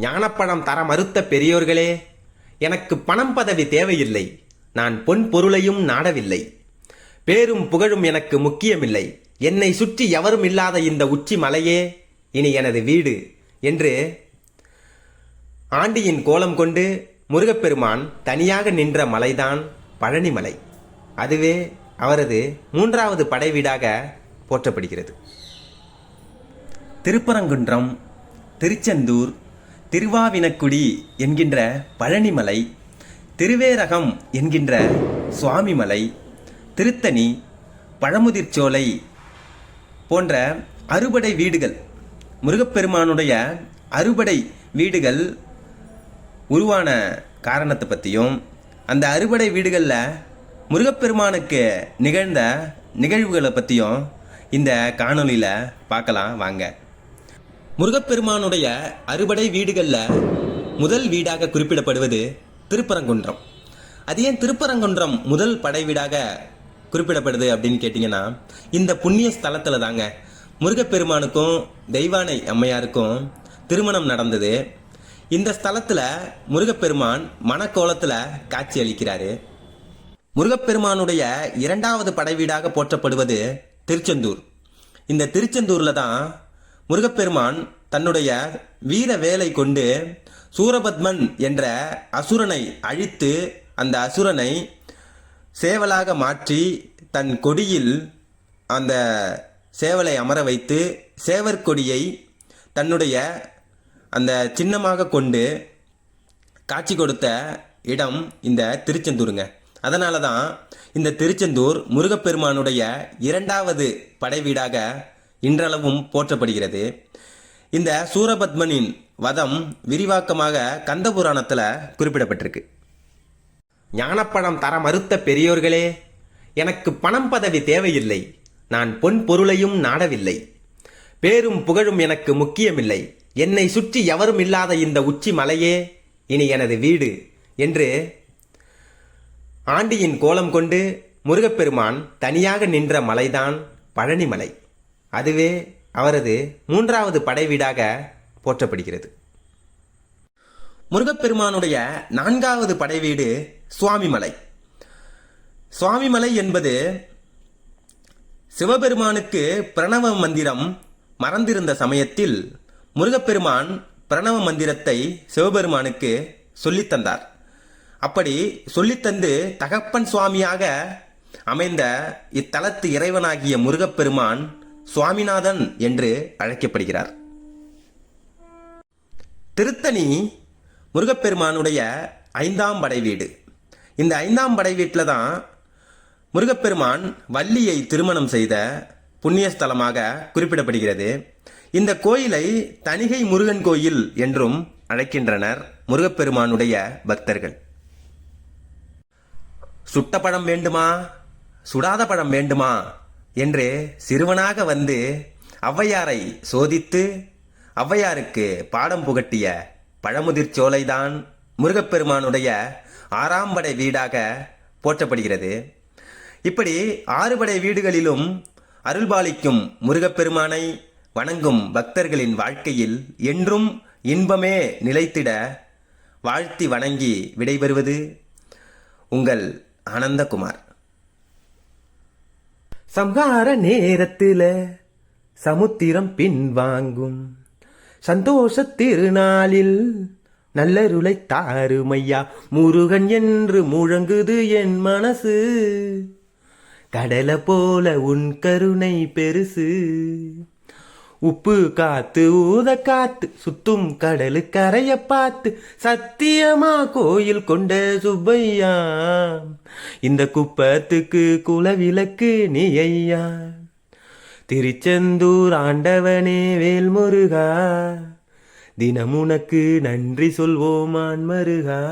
ஞானப்பணம் தர மறுத்த பெரியோர்களே எனக்கு பணம் பதவி தேவையில்லை. நான் பொன் பொருளையும் நாடவில்லை. பேரும் புகழும் எனக்கு முக்கியமில்லை. என்னை சுற்றி எவரும் இல்லாத இந்த உச்சி மலையே இனி எனது வீடு என்று ஆண்டியின் கோலம் கொண்டு முருகப்பெருமான் தனியாக நின்ற மலைதான் பழனிமலை. அதுவே அவரது மூன்றாவது படை வீடாக போற்றப்படுகிறது. திருப்பரங்குன்றம் திருச்செந்தூர் திருவாவினக்குடி என்கின்ற பழனிமலை திருவேரகம் என்கின்ற சுவாமிமலை திருத்தணி பழமுதிர்ச்சோலை போன்ற அறுபடை வீடுகள் முருகப்பெருமானுடைய அறுபடை வீடுகள் உருவான காரணத்தை பற்றியும் அந்த அறுபடை வீடுகளில் முருகப்பெருமானுக்கு நிகழ்ந்த நிகழ்வுகளை பற்றியும் இந்த காணொலியில் பார்க்கலாம். வாங்க. முருகப்பெருமானுடைய அறுபடை வீடுகளில் முதல் வீடாக குறிப்பிடப்படுவது திருப்பரங்குன்றம். அது ஏன் திருப்பரங்குன்றம் முதல் படை வீடாக குறிப்பிடப்படுது அப்படின்னு கேட்டிங்கன்னா இந்த புண்ணிய ஸ்தலத்தில் தாங்க. முருகப்பெருமானுக்கும் தெய்வானை அம்மையாருக்கும் திருமணம் நடந்தது. இந்த ஸ்தலத்தில் முருகப்பெருமான் மணக்கோலத்தில் காட்சி அளிக்கிறாரு. முருகப்பெருமானுடைய இரண்டாவது படை வீடாக போற்றப்படுவது திருச்செந்தூர். இந்த திருச்செந்தூரில் தான் முருகப்பெருமான் தன்னுடைய வீர வேலை கொண்டு சூரபத்மன் என்ற அசுரனை அழித்து அந்த அசுரனை சேவலாக மாற்றி தன் கொடியில் அந்த சேவலை அமர வைத்து சேவற்கொடியை தன்னுடைய அந்த சின்னமாக கொண்டு காட்சி கொடுத்த இடம் இந்த திருச்செந்தூருங்க. அதனால தான் இந்த திருச்செந்தூர் முருகப்பெருமானுடைய இரண்டாவது படைவீடாக இன்றளவும் போற்றப்படுகிறது. இந்த சூரபத்மனின் வதம் விரிவாக்கமாக கந்தபுராணத்தில் குறிப்பிடப்பட்டிருக்கு. ஞானப்பணம் தர மறுத்த பெரியோர்களே எனக்கு பணம் பதவி தேவையில்லை. நான் பொன் பொருளையும் நாடவில்லை. பேரும் புகழும் எனக்கு முக்கியமில்லை. என்னை சுற்றி எவரும் இல்லாத இந்த உச்சி மலையே இனி எனது வீடு என்று ஆண்டியின் கோலம் கொண்டு முருகப்பெருமான் தனியாக நின்ற மலைதான் பழனிமலை. அதுவே அவரது மூன்றாவது படைவீடாக போற்றப்படுகிறது. முருகப்பெருமானுடைய நான்காவது படைவீடு சுவாமிமலை. சுவாமிமலை என்பது சிவபெருமானுக்கு பிரணவ மந்திரம் மறந்திருந்த சமயத்தில் முருகப்பெருமான் பிரணவ மந்திரத்தை சிவபெருமானுக்கு சொல்லித்தந்தார் அப்படி சொல்லித்தந்து தகப்பன் சுவாமியாக அமைந்த இத்தலத்து இறைவனாகிய முருகப்பெருமான் சுவாமிநாதன் என்று அழைக்கப்படுகிறார். திருத்தணி முருகப்பெருமானுடைய ஐந்தாம் படை வீடு. இந்த ஐந்தாம் படை வீட்டில் தான் முருகப்பெருமான் வள்ளியை திருமணம் செய்த புண்ணியஸ்தலமாக குறிப்பிடப்படுகிறது. இந்த கோயிலை தணிகை முருகன் கோயில் என்றும் அழைக்கின்றனர் முருகப்பெருமானுடைய பக்தர்கள். சுட்ட பழம் வேண்டுமா? சுடாத பழம் வேண்டுமா? என்று சிறுவனாக வந்து ஔவையாரை சோதித்து ஔவையாருக்கு பாடம் புகட்டிய பழமுதிர் சோலைதான் முருகப்பெருமானுடைய ஆறாம் படை வீடாக போற்றப்படுகிறது. இப்படி ஆறுபடை வீடுகளிலும் அருள்பாலிக்கும் முருகப்பெருமானை வணங்கும் பக்தர்களின் வாழ்க்கையில் என்றும் இன்பமே நிலைத்திட வாழ்த்தி வணங்கி விடைபெறுவது உங்கள் ஆனந்தகுமார். சம்ஹார நேரத்தில் சமுத்திரம் பின்வாங்கும் சந்தோஷ திருநாளில் நல்லருளை தாருமையா. முருகன் என்று முழங்குது என் மனசு. கடல போல உன் கருணை பெருசு. உப்பு காத்து ஊத காத்து சுத்தும் கடலு கரைய பார்த்து சத்தியமா கோயில் கொண்ட சுப்பையா? இந்த குப்பத்துக்கு குலவிளக்கு நீ ஐயா? திருச்செந்தூர் ஆண்டவனே வேல்முருகா. தினமுனக்கு நன்றி சொல்வோமான் மருகா